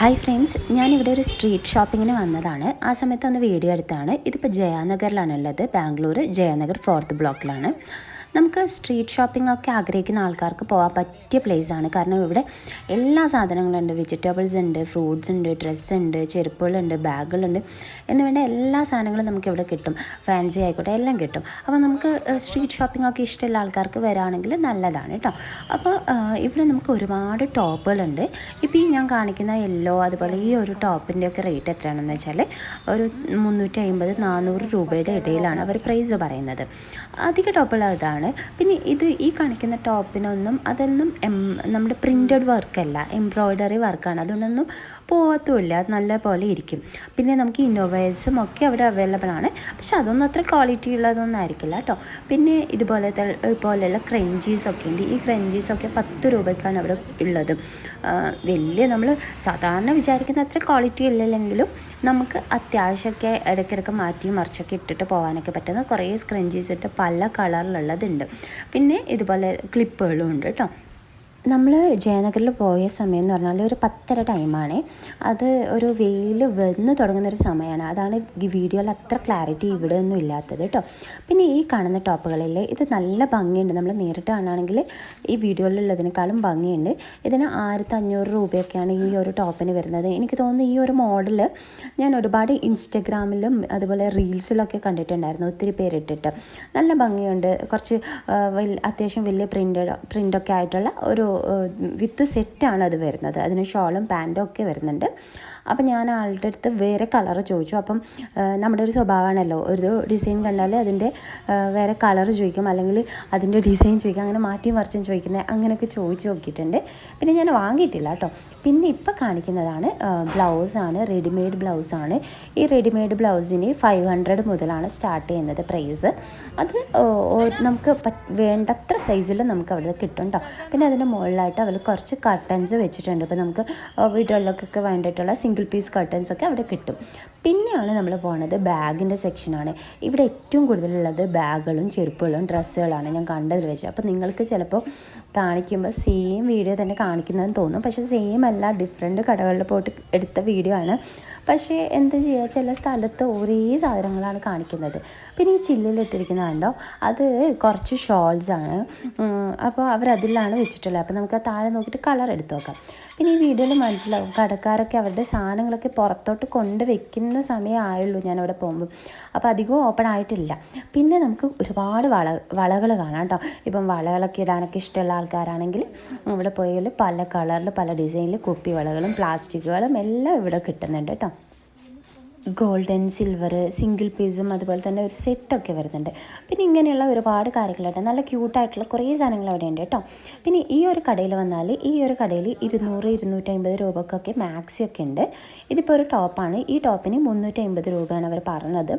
Hi friends ഞാനിവിടെ ഒരു street ഷോപ്പിങ്ങിന് വന്നതാണ്. ആ സമയത്ത് ഒന്ന് വീഡിയോ എടുത്താണ്. ഇതിപ്പോൾ ജയാനഗറിലാണുള്ളത്. ബാംഗ്ലൂർ ജയാനഗർ ഫോർത്ത് ബ്ലോക്കിലാണ് നമുക്ക് സ്ട്രീറ്റ് ഷോപ്പിംഗ് ഒക്കെ ആഗ്രഹിക്കുന്ന ആൾക്കാർക്ക് പോകാൻ പറ്റിയ പ്ലേസ് ആണ്. കാരണം ഇവിടെ എല്ലാ സാധനങ്ങളും ഉണ്ട്. വെജിറ്റബിൾസ് ഉണ്ട് ഫ്രൂട്ട്സ് ഉണ്ട് ഡ്രസ്സ് ഉണ്ട് ചെരുപ്പുകളുണ്ട് ബാഗുകളുണ്ട് എന്ന് വേണ്ട എല്ലാ സാധനങ്ങളും നമുക്ക് ഇവിടെ കിട്ടും. ഫാൻസി ആയിക്കോട്ടെ എല്ലാം കിട്ടും. അപ്പോൾ നമുക്ക് സ്ട്രീറ്റ് ഷോപ്പിംഗ് ഒക്കെ ഇഷ്ടമുള്ള ആൾക്കാർക്ക് വരാണെങ്കിൽ നല്ലതാണ് കേട്ടോ അപ്പോൾ ഇവിടെ നമുക്ക് ഒരുപാട് ടോപ്പുകളുണ്ട് ഇപ്പോൾ ഈ ഞാൻ കാണിക്കുന്ന യെല്ലോ അതുപോലെ ഈ ഒരു ടോപ്പിന്റെ ഒക്കെ റേറ്റ് എത്രയാണെന്ന് വെച്ചാൽ ഒരു മുന്നൂറ്റി അമ്പത് നാനൂറ് രൂപയുടെ ഇടയിലാണ് അവർ പ്രൈസ് പറയുന്നത്. അധിക ടോപ്പുകൾ അതാണ് പിന്നെ ഇത് ഈ കാണിക്കുന്ന ടോപ്പിനൊന്നും അതൊന്നും നമ്മുടെ പ്രിന്റഡ് വർക്കല്ല എംബ്രോയിഡറി വർക്കാണ് അതുകൊണ്ടൊന്നും പോകത്തുമില്ല നല്ല പോലെ ഇരിക്കും. പിന്നെ നമുക്ക് ഇന്നോവേഴ്സും ഒക്കെ അവിടെ അവൈലബിൾ ആണ്. പക്ഷെ അതൊന്നും അത്ര ക്വാളിറ്റി ഉള്ളതൊന്നും ആയിരിക്കില്ല കേട്ടോ. പിന്നെ ഇതുപോലത്തെ ഇതുപോലെയുള്ള ക്രഞ്ചീസ് ഒക്കെ ഉണ്ട്. ഈ ക്രഞ്ചീസ് ഒക്കെ പത്ത് രൂപയ്ക്കാണ് അവിടെ ഉള്ളത്. വലിയ നമ്മൾ സാധാരണ വിചാരിക്കുന്ന അത്ര ക്വാളിറ്റി ഇല്ലെങ്കിലും നമുക്ക് അത്യാവശ്യമൊക്കെ ഇടയ്ക്കിടയ്ക്ക് മാറ്റി മറിച്ചൊക്കെ ഇട്ടിട്ട് പോകാനൊക്കെ പറ്റുന്ന കുറേ സ്ക്രഞ്ചീസ് ഇട്ട് പല കളറിലുള്ളതുണ്ട് പിന്നെ ഇതുപോലെ ക്ലിപ്പുകളും ഉണ്ട് കേട്ടോ. നമ്മൾ ജയനഗറിൽ പോയ സമയം എന്ന് പറഞ്ഞാൽ ഒരു പത്തര ടൈമാണ്. അത് ഒരു വെയിൽ വന്ന് തുടങ്ങുന്ന ഒരു സമയമാണ് അതാണ് വീഡിയോയിൽ അത്ര ക്ലാരിറ്റി ഇവിടെ ഒന്നും ഇല്ലാത്തത് കേട്ടോ പിന്നെ ഈ കാണുന്ന ടോപ്പുകളിൽ ഇത് നല്ല ഭംഗിയുണ്ട്. നമ്മൾ നേരിട്ട് കാണുകയാണെങ്കിൽ ഈ വീഡിയോയിലുള്ളതിനേക്കാളും ഭംഗിയുണ്ട്. ഇതിന് ആയിരത്തി അഞ്ഞൂറ് രൂപയൊക്കെയാണ് ഈ ഒരു ടോപ്പിന് വരുന്നത്. എനിക്ക് തോന്നുന്നു ഈ ഒരു മോഡൽ ഞാൻ ഒരുപാട് ഇൻസ്റ്റഗ്രാമിലും അതുപോലെ റീൽസിലൊക്കെ കണ്ടിട്ടുണ്ടായിരുന്നു ഒത്തിരി പേരിട്ടിട്ട്. നല്ല ഭംഗിയുണ്ട്. കുറച്ച് അത്യാവശ്യം വലിയ പ്രിന്റ് പ്രിന്റൊക്കെ ആയിട്ടുള്ള ഒരു വിത്ത് സെറ്റാണ് അത് വരുന്നത്. അതിന് ഷോളും പാന്റും ഒക്കെ വരുന്നുണ്ട്. അപ്പം ഞാൻ ആളുടെ അടുത്ത് വേറെ കളർ ചോദിച്ചു. അപ്പം നമ്മുടെ ഒരു സ്വഭാവമാണല്ലോ. ഒരു ഡിസൈൻ കണ്ടാൽ അതിന്റെ വേറെ കളർ ചോദിക്കും. അല്ലെങ്കിൽ അതിന്റെ ഡിസൈൻ ചോദിക്കും. അങ്ങനെ മാറ്റി മറിച്ചും ചോദിക്കുന്നത് അങ്ങനെയൊക്കെ ചോദിച്ചു നോക്കിയിട്ടുണ്ട്. പിന്നെ ഞാൻ വാങ്ങിയിട്ടില്ല കേട്ടോ. പിന്നെ ഇപ്പം കാണിക്കുന്നതാണ് ബ്ലൗസാണ് റെഡിമെയ്ഡ് ബ്ലൗസാണ് ഈ റെഡിമെയ്ഡ് ബ്ലൗസിന് ഫൈവ് ഹൺഡ്രഡ് മുതലാണ് സ്റ്റാർട്ട് ചെയ്യുന്നത് പ്രൈസ് അത് നമുക്ക് വേണ്ടത്ര സൈസിൽ നമുക്ക് അവിടെ കിട്ടും കേട്ടോ പിന്നെ അതിന്റെ മുകളിലായിട്ട് അവർ കുറച്ച് കട്ടൻസ് വെച്ചിട്ടുണ്ട്. ഇപ്പോൾ നമുക്ക് വീടുകളിലൊക്കെ വേണ്ടിയിട്ടുള്ള സിംഗിൾ പീസ് കർട്ടൻസ് ഒക്കെ അവിടെ കിട്ടും. പിന്നെയാണ് നമ്മൾ പോണത് ബാഗിന്റെ സെക്ഷനാണ് ഇവിടെ ഏറ്റവും കൂടുതലുള്ളത് ബാഗുകളും ചെരുപ്പുകളും ഡ്രസ്സുകളാണ് ഞാൻ കണ്ടതിൽ വെച്ച്. അപ്പോൾ നിങ്ങൾക്ക് ചിലപ്പോൾ കാണിക്കുമ്പോൾ സെയിം വീഡിയോ തന്നെ കാണിക്കുന്നതെന്ന് തോന്നും. പക്ഷേ സെയിം അല്ല ഡിഫറെന്റ് കടകളിൽ പോയിട്ട് എടുത്ത വീഡിയോ ആണ്. പക്ഷേ എന്ത് ചെയ്യുക ചില സ്ഥലത്ത് ഒരേ സാധനങ്ങളാണ് കാണിക്കുന്നത്. പിന്നെ ഈ ചില്ലിലിട്ടിരിക്കുന്ന കണ്ടോ അത് കുറച്ച് ഷോൾസ് ആണ്. അപ്പോൾ അവരതിലാണ് വെച്ചിട്ടുള്ളത്. അപ്പോൾ നമുക്ക് താഴെ നോക്കിയിട്ട് കളർ എടുത്ത് നോക്കാം. പിന്നെ ഈ വീഡിയോയിൽ മനസ്സിലാവും കടക്കാരൊക്കെ അവരുടെ സാധനങ്ങളൊക്കെ പുറത്തോട്ട് കൊണ്ട് വെക്കുന്ന സമയമായുള്ളൂ ഞാനവിടെ പോകുമ്പോൾ അപ്പോൾ അധികവും ഓപ്പൺ ആയിട്ടില്ല. പിന്നെ നമുക്ക് ഒരുപാട് വള വളകൾ കാണാം കേട്ടോ. ഇപ്പം വളകളൊക്കെ ഇടാനൊക്കെ ഇഷ്ടമുള്ള ആൾക്കാരാണെങ്കിൽ ഇവിടെ പോയാൽ പല കളറിൽ പല ഡിസൈനിൽ കുപ്പി വളകളും പ്ലാസ്റ്റിക്കുകളും എല്ലാം ഇവിടെ കിട്ടുന്നുണ്ട് കേട്ടോ. ഗോൾഡൻ സിൽവർ സിംഗിൾ പീസും അതുപോലെ തന്നെ ഒരു സെറ്റൊക്കെ വരുന്നുണ്ട്. പിന്നെ ഇങ്ങനെയുള്ള ഒരുപാട് കാര്യങ്ങളുണ്ട്. നല്ല ക്യൂട്ടായിട്ടുള്ള കുറേ സാധനങ്ങൾ അവിടെ ഉണ്ട് കേട്ടോ. പിന്നെ ഈ ഒരു കടയിൽ വന്നാൽ ഈ ഒരു കടയിൽ ഇരുന്നൂറ് ഇരുന്നൂറ്റമ്പത് രൂപക്കൊക്കെ മാക്സി ഒക്കെ ഉണ്ട്. ഇതിപ്പോൾ ഒരു ടോപ്പാണ്. ഈ ടോപ്പിന് മുന്നൂറ്റി അമ്പത് രൂപയാണ് അവർ പറഞ്ഞത്.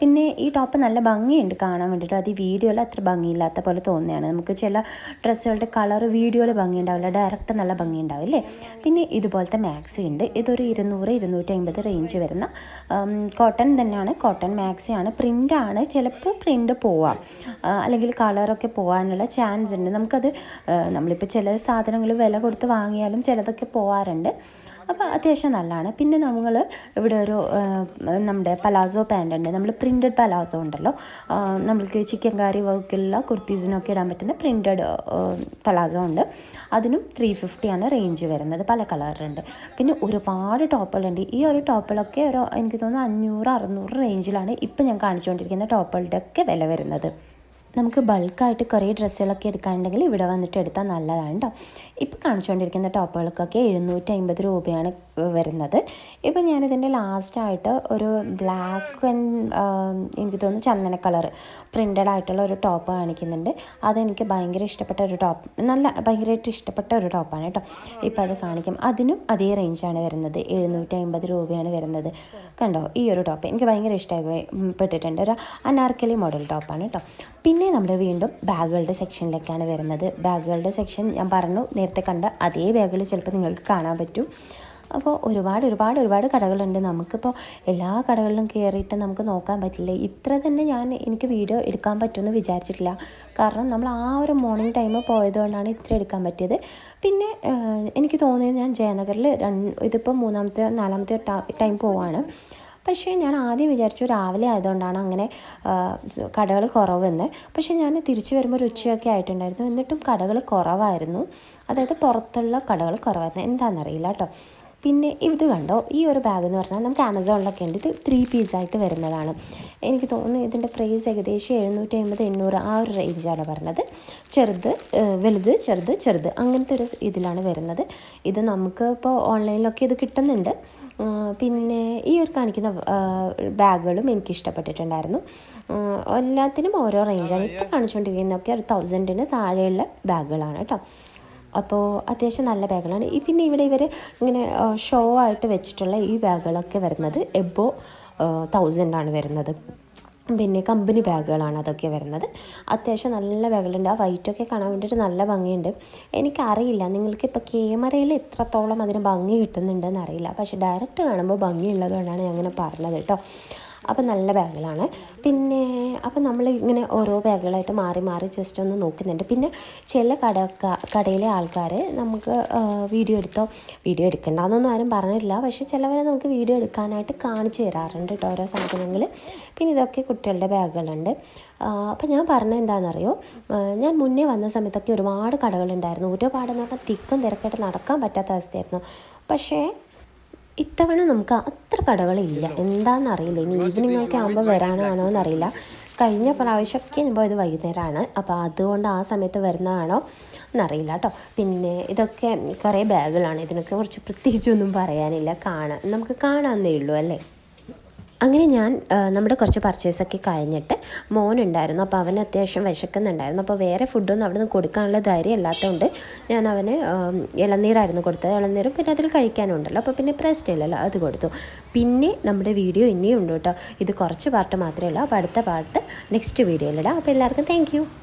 പിന്നെ ഈ ടോപ്പ് നല്ല ഭംഗിയുണ്ട് കാണാൻ വേണ്ടിയിട്ട്. അത് ഈ വീഡിയോയിൽ അത്ര ഭംഗിയില്ലാത്ത പോലെ തോന്നുകയാണ്. നമുക്ക് ചില ഡ്രസ്സുകളുടെ കളർ വീഡിയോയിൽ ഭംഗി ഉണ്ടാവില്ല ഡയറക്റ്റ് നല്ല ഭംഗി ഉണ്ടാവില്ലേ പിന്നെ ഇതുപോലത്തെ മാക്സി ഉണ്ട്. ഇതൊരു ഇരുന്നൂറ് ഇരുന്നൂറ്റി അമ്പത് റേഞ്ച് വരുന്ന കോട്ടൺ തന്നെയാണ്. കോട്ടൺ മാക്സിയാണ് പ്രിന്റാണ് ചിലപ്പോൾ പ്രിന്റ് പോവാം. അല്ലെങ്കിൽ കളറൊക്കെ പോകാനുള്ള ചാൻസ് ഉണ്ട്. നമുക്കത് നമ്മളിപ്പോൾ ചില സാധനങ്ങൾ വില കൊടുത്ത് വാങ്ങിയാലും ചിലതൊക്കെ പോവാറുണ്ട്. അപ്പോൾ അത്യാവശ്യം നല്ലതാണ് പിന്നെ നമ്മൾ ഇവിടെ ഒരു നമ്മുടെ പലാസോ പാന്റ് ഉണ്ട്. നമ്മൾ പ്രിന്റഡ് പലാസോ ഉണ്ടല്ലോ. നമ്മൾക്ക് ചിക്കൻ കറി വർക്കുള്ള കുർത്തീസിനൊക്കെ ഇടാൻ പറ്റുന്ന പ്രിന്റഡ് പലാസോ ഉണ്ട്. അതിനും ത്രീ ഫിഫ്റ്റിയാണ് റേഞ്ച് വരുന്നത്. പല കളറുണ്ട് പിന്നെ ഒരുപാട് ടോപ്പുകളുണ്ട്. ഈ ഒരു ടോപ്പുകളൊക്കെ ഒരു എനിക്ക് തോന്നുന്നു അഞ്ഞൂറ് അറുന്നൂറ് റേഞ്ചിലാണ് ഇപ്പം ഞാൻ കാണിച്ചുകൊണ്ടിരിക്കുന്ന ടോപ്പുകളുടെ ഒക്കെ വില വരുന്നത്. നമുക്ക് ബൾക്കായിട്ട് കുറേ ഡ്രസ്സുകളൊക്കെ എടുക്കാനുണ്ടെങ്കിൽ ഇവിടെ വന്നിട്ട് എടുത്താൽ നല്ലതാണ് കേട്ടോ ഇപ്പോൾ കാണിച്ചുകൊണ്ടിരിക്കുന്ന ടോപ്പുകൾക്കൊക്കെ എഴുന്നൂറ്റി അമ്പത് രൂപയാണ് വരുന്നത്. ഇപ്പോൾ ഞാനിതിന്റെ ലാസ്റ്റായിട്ട് ഒരു ബ്ലാക്ക് ആൻഡ് എനിക്ക് തോന്നുന്നു ചന്ദന കളർ പ്രിന്റഡ് ആയിട്ടുള്ള ഒരു ടോപ്പ് കാണിക്കുന്നുണ്ട്. അതെനിക്ക് ഭയങ്കര ഇഷ്ടപ്പെട്ട ഒരു ടോപ്പ് നല്ല ഭയങ്കരമായിട്ട് ഇഷ്ടപ്പെട്ട ഒരു ടോപ്പാണ് കേട്ടോ ഇപ്പോൾ അത് കാണിക്കും. അതിനും അതേ റേഞ്ചാണ് വരുന്നത്. എഴുന്നൂറ്റി അമ്പത് രൂപയാണ് വരുന്നത്. കണ്ടോ? ഈ ഒരു ടോപ്പ് എനിക്ക് ഭയങ്കര ഇഷ്ടമായി പെട്ടിട്ടുണ്ട്. ഒരു അനാർക്കലി മോഡൽ ടോപ്പാണ് കേട്ടോ പിന്നെ നമ്മൾ വീണ്ടും ബാഗുകളുടെ സെക്ഷനിലേക്കാണ് വരുന്നത്. ബാഗുകളുടെ സെക്ഷൻ ഞാൻ പറഞ്ഞു നേരത്തെ കണ്ട അതേ ബാഗുകൾ ചിലപ്പോൾ നിങ്ങൾക്ക് കാണാൻ പറ്റും. അപ്പോൾ ഒരുപാട് ഒരുപാട് ഒരുപാട് കടകളുണ്ട്. നമുക്കിപ്പോൾ എല്ലാ കടകളിലും കയറിയിട്ട് നമുക്ക് നോക്കാൻ പറ്റില്ല. ഇത്ര തന്നെ ഞാൻ എനിക്ക് വീഡിയോ എടുക്കാൻ പറ്റുമെന്ന് വിചാരിച്ചിട്ടില്ല. കാരണം നമ്മൾ ആ ഒരു മോർണിംഗ് ടൈം പോയതുകൊണ്ടാണ് ഇത്ര എടുക്കാൻ പറ്റിയത്. പിന്നെ എനിക്ക് തോന്നിയത് ഞാൻ ജയനഗറിൽ രണ്ട് ഇതിപ്പോൾ മൂന്നാമത്തെ നാലാമത്തെ ടൈം പോവാണ്. പക്ഷേ ഞാൻ ആദ്യം വിചാരിച്ചു രാവിലെ ആയതുകൊണ്ടാണ് അങ്ങനെ കടകൾ കുറവെന്ന്. പക്ഷേ ഞാൻ തിരിച്ചു വരുമ്പോൾ ഒരു ഉച്ചയൊക്കെ ആയിട്ടുണ്ടായിരുന്നു. എന്നിട്ടും കടകൾ കുറവായിരുന്നു. അതായത് പുറത്തുള്ള കടകൾ കുറവായിരുന്നു. എന്താണെന്നറിയില്ല കേട്ടോ പിന്നെ ഇത് കണ്ടോ? ഈ ഒരു ബാഗ് എന്ന് പറഞ്ഞാൽ നമുക്ക് ആമസോണിലൊക്കെ ഉണ്ട്. ഇത് ത്രീ പീസായിട്ട് വരുന്നതാണ്. എനിക്ക് തോന്നുന്നു ഇതിന്റെ പ്രൈസ് ഏകദേശം എഴുന്നൂറ്റി അമ്പത് എണ്ണൂറ് ആ ഒരു റേഞ്ചാണ് പറഞ്ഞത്. ചെറുത് വലുത് ചെറുത് ചെറുത്. അങ്ങനത്തെ ഒരു ഇതിലാണ് വരുന്നത്. ഇത് നമുക്ക് ഇപ്പോൾ ഓൺലൈനിലൊക്കെ ഇത് കിട്ടുന്നുണ്ട്. പിന്നെ ഈ ഒരു കാണിക്കുന്ന ബാഗുകളും എനിക്ക് ഇഷ്ടപ്പെട്ടിട്ടുണ്ടായിരുന്നു എല്ലാത്തിനും ഓരോ റേഞ്ചാണ്. ഇപ്പോൾ കാണിച്ചുകൊണ്ടിരിക്കുന്നതൊക്കെ ഒരു തൗസൻഡിന് താഴെയുള്ള ബാഗുകളാണ് കേട്ടോ. അപ്പോൾ അത്യാവശ്യം നല്ല ബാഗുകളാണ്. ഈ പിന്നെ ഇവിടെ ഇവർ ഇങ്ങനെ ഷോ ആയിട്ട് വെച്ചിട്ടുള്ള ഈ ബാഗുകളൊക്കെ വരുന്നത് എബോ തൗസൻഡാണ് വരുന്നത്. പിന്നെ കമ്പനി ബാഗുകളാണ് അതൊക്കെ വരുന്നത്. അത്യാവശ്യം നല്ല ബാഗുകളുണ്ട്. ആ വൈറ്റൊക്കെ കാണാൻ വേണ്ടിയിട്ട് നല്ല ഭംഗിയുണ്ട്. എനിക്കറിയില്ല നിങ്ങൾക്ക് ഇപ്പോൾ ക്യാമറയിൽ എത്രത്തോളം അതിന് ഭംഗി കിട്ടുന്നുണ്ടെന്ന് അറിയില്ല. പക്ഷേ ഡയറക്റ്റ് കാണുമ്പോൾ ഭംഗിയുള്ളതുകൊണ്ടാണ് ഞാൻ അങ്ങനെ പറഞ്ഞത് കേട്ടോ. അപ്പോൾ നല്ല ബാഗുകളാണ് പിന്നെ അപ്പം നമ്മൾ ഇങ്ങനെ ഓരോ ബാഗുകളായിട്ട് മാറി മാറി ജസ്റ്റ് ഒന്ന് നോക്കുന്നുണ്ട്. പിന്നെ ചില കട കടയിലെ ആൾക്കാർ നമുക്ക് വീഡിയോ എടുത്തോ? വീഡിയോ എടുക്കണ്ടെന്നൊന്നും ആരും പറഞ്ഞിട്ടില്ല. പക്ഷേ ചിലവരെ നമുക്ക് വീഡിയോ എടുക്കാനായിട്ട് കാണിച്ചു തരാറുണ്ട് കേട്ടോ ഓരോ സാധനങ്ങൾ പിന്നെ ഇതൊക്കെ കുട്ടികളുടെ ബാഗുകളുണ്ട് അപ്പം ഞാൻ പറഞ്ഞത് എന്താണെന്നറിയോ ഞാൻ മുന്നേ വന്ന സമയത്തൊക്കെ ഒരുപാട് കടകളുണ്ടായിരുന്നു. ഒരുപാടെന്ന് പറഞ്ഞാൽ തിക്കും തിരക്കായിട്ട് നടക്കാൻ പറ്റാത്ത അവസ്ഥയായിരുന്നു. പക്ഷേ ഇത്തവണ നമുക്ക് അത്ര കടകളില്ല. എന്താണെന്നറിയില്ല ഇനി ഈവനിങ് ഒക്കെ ആകുമ്പോൾ വരാനാണോ എന്നറിയില്ല. കഴിഞ്ഞ പ്രാവശ്യമൊക്കെ ഞാൻ പോയത് വൈകുന്നേരമാണ് അപ്പോൾ അതുകൊണ്ട് ആ സമയത്ത് വരുന്നതാണോ എന്നറിയില്ല കേട്ടോ. പിന്നെ ഇതൊക്കെ കുറേ ബാഗുകളാണ്. ഇതിനൊക്കെ കുറച്ച് പ്രത്യേകിച്ചൊന്നും പറയാനില്ല. കാണാൻ നമുക്ക് കാണാമെന്നേ ഉള്ളൂ അല്ലേ? അങ്ങനെ ഞാൻ നമ്മുടെ കുറച്ച് പർച്ചേസൊക്കെ കഴിഞ്ഞിട്ട് മോനുണ്ടായിരുന്നു. അപ്പോൾ അവന് അത്യാവശ്യം വിശക്കുന്നുണ്ടായിരുന്നു. അപ്പോൾ വേറെ ഫുഡൊന്നും അവിടെ നിന്ന് കൊടുക്കാനുള്ള ധൈര്യം ഇല്ലാത്തതുകൊണ്ട് ഞാൻ അവന് ഇളനീരായിരുന്നു കൊടുത്തത്. ഇളനീരും പിന്നെ അതിൽ കഴിക്കാനുണ്ടല്ലോ. അപ്പോൾ പിന്നെ പ്രശ്നം ഇല്ലല്ലോ അത് കൊടുത്തു. പിന്നെ നമ്മുടെ വീഡിയോ ഇനിയും ഉണ്ട് കേട്ടോ. ഇത് കുറച്ച് പാട്ട് മാത്രമേ ഉള്ളൂ. അപ്പോൾ അടുത്ത പാട്ട് നെക്സ്റ്റ് വീഡിയോയിലിടാം അപ്പോൾ എല്ലാവർക്കും താങ്ക്